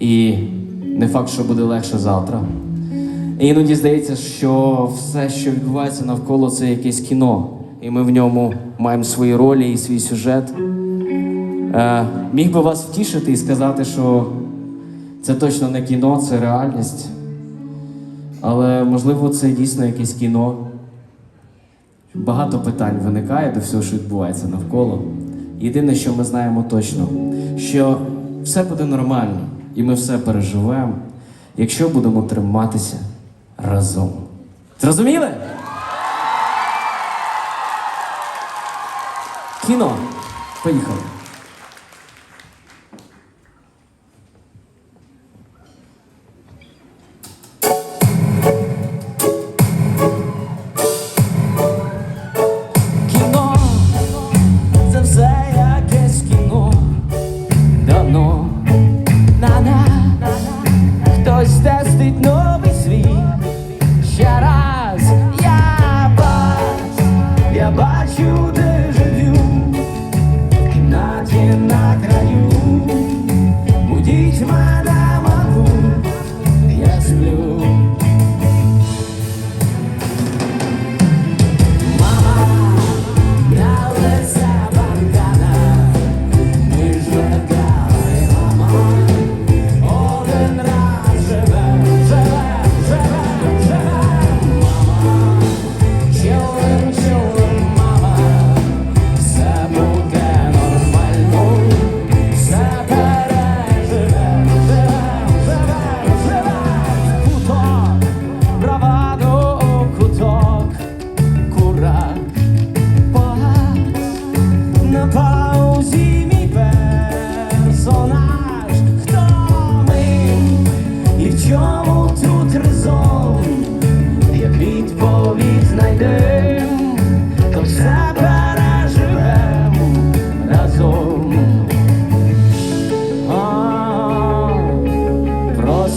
І не факт, що буде легше завтра. І іноді здається, що все, що відбувається навколо, це якесь кіно, і ми в ньому маємо свої ролі і свій сюжет. Е, міг би вас втішити і сказати, що це точно не кіно, це реальність. Але можливо, це дійсно якесь кіно. Багато питань виникає до всього, що відбувається навколо. Єдине, що ми знаємо точно, що все буде нормально, і ми все переживемо, якщо будемо триматися разом. Зрозуміли? Кіно. Поїхали.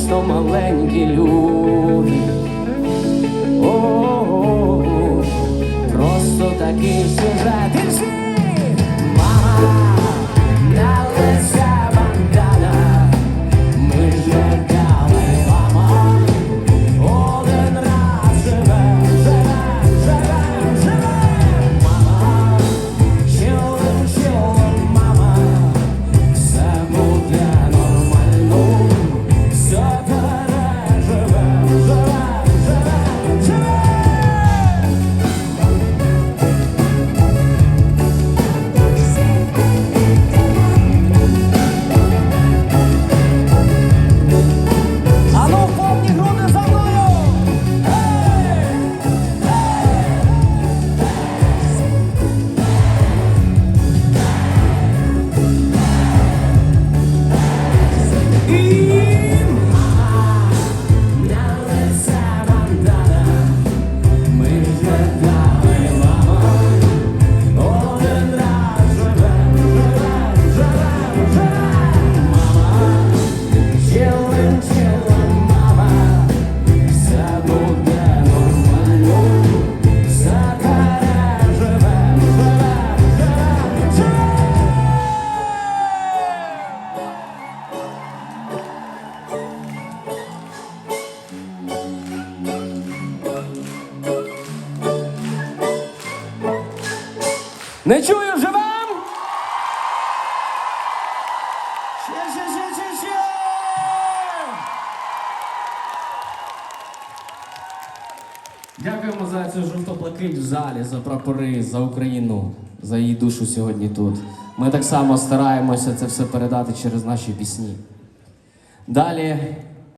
Просто маленькі люди. О, просто такий сюжет. Не чую, живем? Ще, ще, ще, ще, ще! Дякуємо за цю жовто-блакить в залі, за прапори, за Україну, за її душу сьогодні тут. Ми так само стараємося це все передати через наші пісні. Далі